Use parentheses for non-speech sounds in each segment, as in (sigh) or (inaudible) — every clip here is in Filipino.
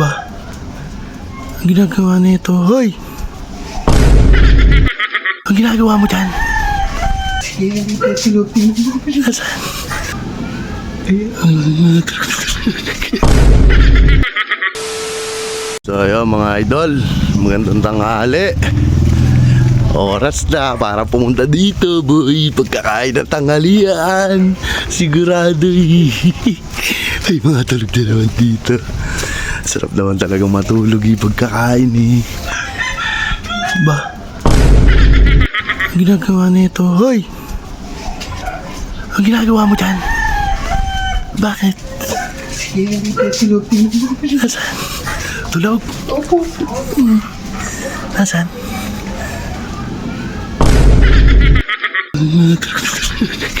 Ba? Ang ginagawa nito, hoy! Ang ginagawa mo dyan? Nasaan? So ayun mga idol, magandang tanghali. Oras na para pumunta dito, boy. Pagkakain ng tanghalian. Sigurado (laughs) eh. Ay, mga tulog na naman dito. Sarap naman talaga matulog eh pagkakain eh. Ba? Ginagawa nito, hoy! Ang ginagawa mo dyan? Bakit? Nasaan? Tulog? Opo. Nasaan? (laughs)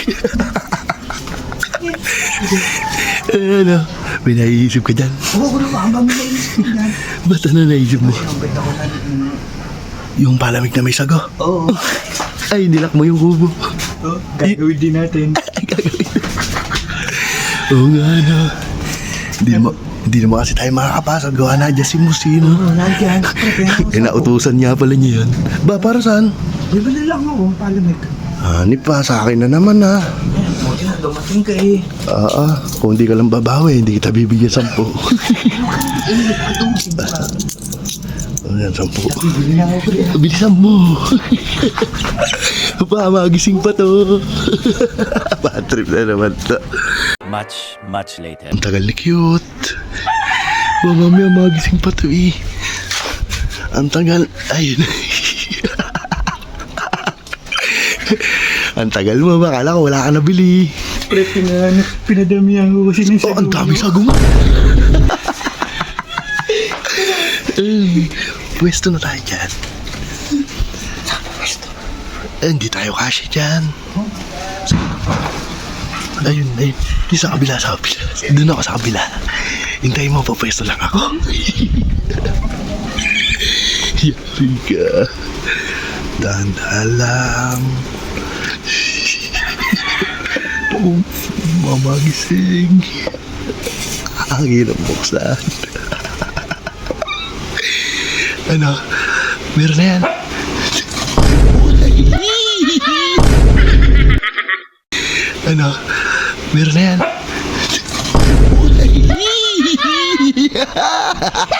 ano? May naiisip ka dyan? Oo, ano ba? Ang may naisip yan. (laughs) Ba't ano naisip mo? Siyempre ako na. Yung palamig na may sago? Oo. (laughs) Ay, nilak mo yung kubo. Oh, gagawin din natin. (laughs) Oo nga, ano. Hindi mo, hindi naman kasi tayo makakapasok. Gawa na dyan si Musino. Oo, nandiyan. Eh, nautusan niya pala niya yan. Ba, para saan? Bibili lang ako, palamig. Hani pa, sa akin na naman ha. Na, dumating ka eh. Ah, ah, kung hindi ka lang babawi, hindi kita bibigyan sampu. Eh, atong si ba? Ayan, sampu. Bibili na ako pre. Bilisan mo. pa, magising pa to. (laughs) Bad trip na naman to. Much, much later. Ang tagal ni cute. Ba, mamaya magising pa to eh. Ang tagal. Ayun. (laughs) ang tagal mo ba? Kala ko wala ka nabili. Pre, pinano, pinadamihan ko kasi ng Oh, ang dami sago mo. Eh, Pwesto na tayo dyan. Eh, hindi tayo kasi dyan. Ayun, ayun. Yung sa kabila, sa kabila. Doon ako sa kabila. Hintayin mo, papwesto lang ako. (laughs) Yari ka. Dahan-dahan lang. Oh, mamagising. Ang hirap buksan. (laughs) ano? Meron na yan. ano? Meron na yan. (laughs)